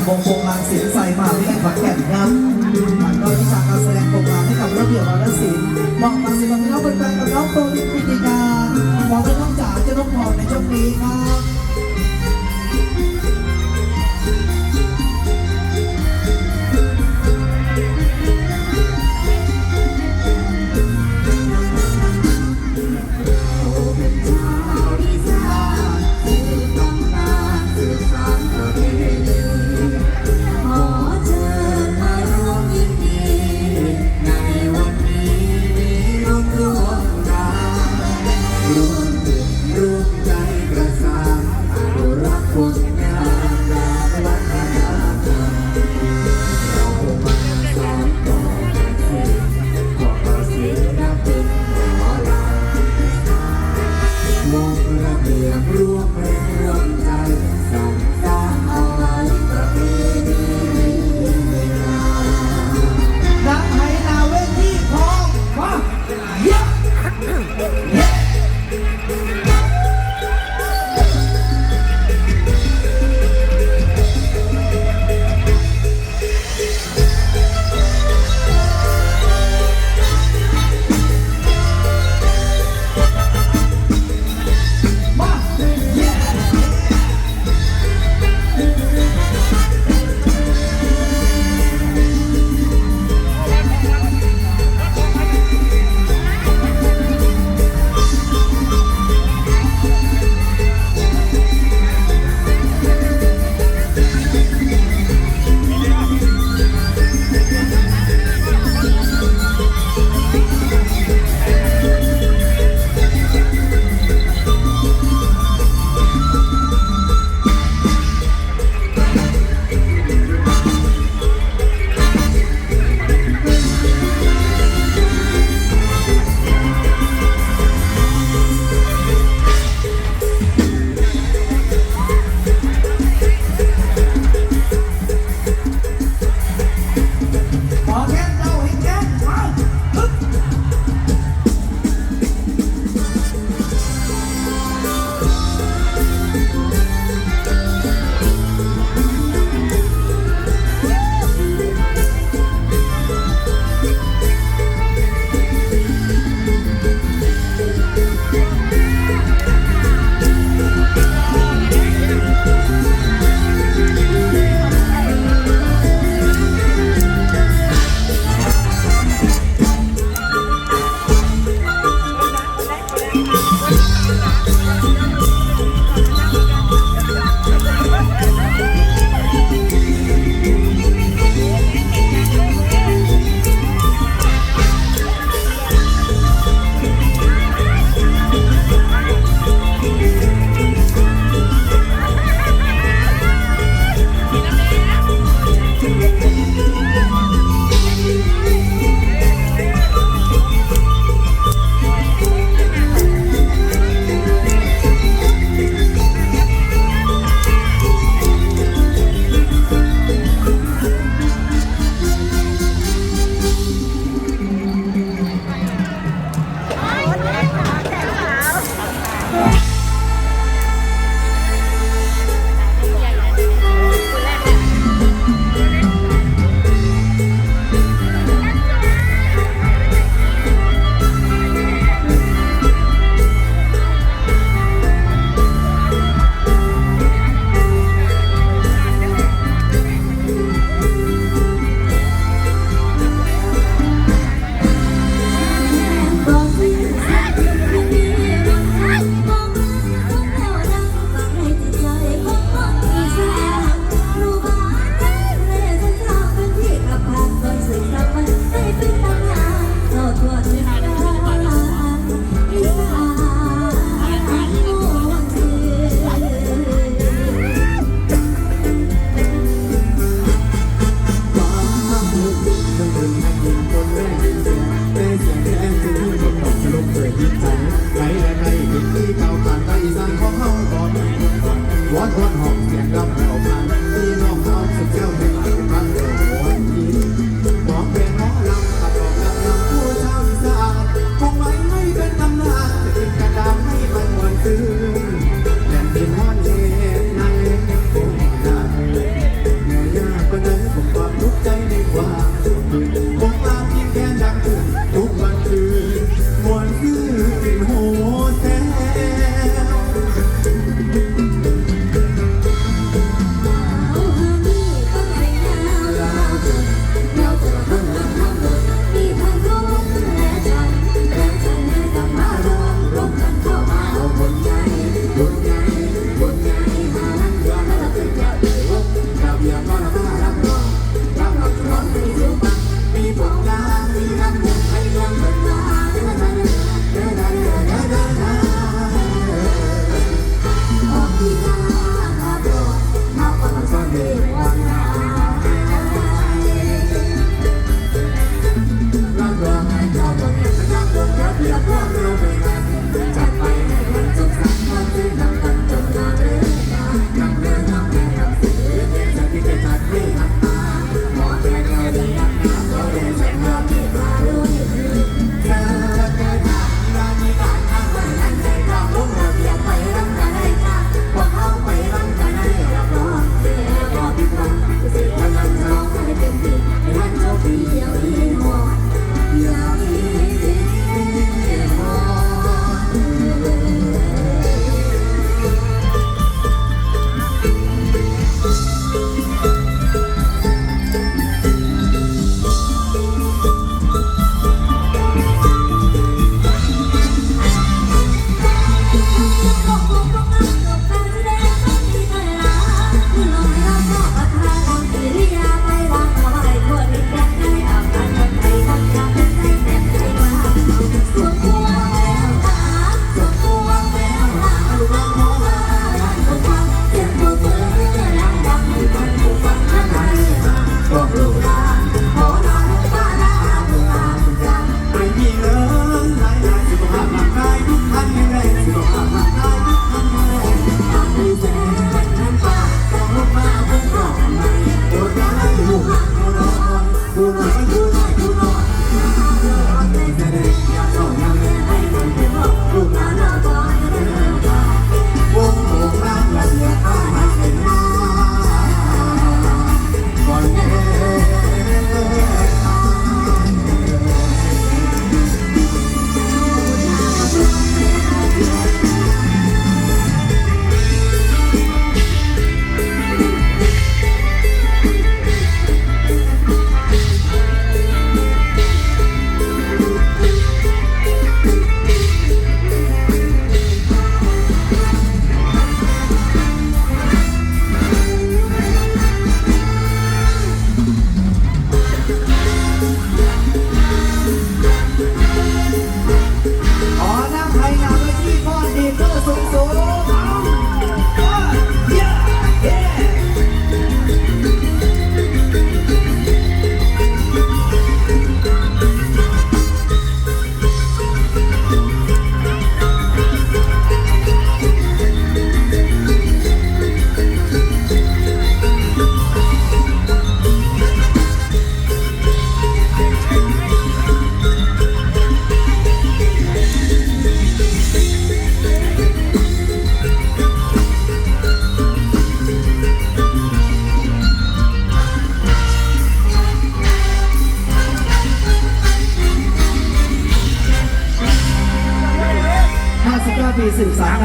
ับวงโปรงลางเสียงไฟมาไม่ได้ขันแก่นครับผ่านก็วิชาการแสดงโปรงางให้กับระเบียบวาระศิลป์มองมาสิบพี่น้องเป็นแฟนกับน้องโตนิพิธีการมองไปน้องจ๋าจะน้องพรในช่วงนี้ครับ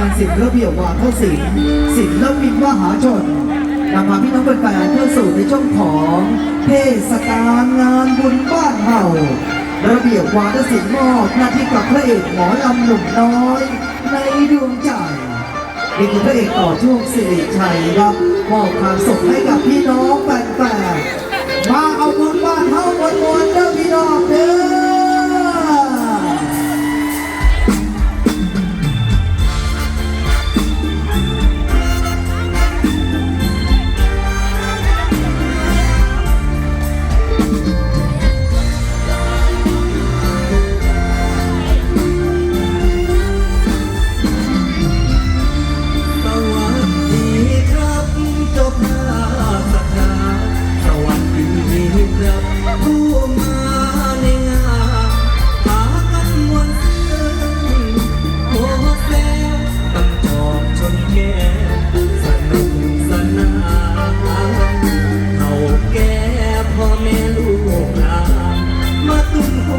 สานงานศิลป์ระเบียบวาทศิลป์ศิลปินมหาชนนำพาพี่น้องแฟนๆเข้าสู่ในช่วงของเทศกาลงานบุญบ้านเฮาระเบียบวาทศิลป์มอบหน้าที่กับพระเอกหมอลำหนุ่มน้อย ในดวงใจนี่คือพระเอกต่อช่วงสิริชัยครับมอบความสุขให้กับพี่น้องแฟนๆมาเอาบุญบ้านเฮาวลๆเด้อพี่น้องเด้อ พ่อแม่ลูกหลานมาตุ้มโฮ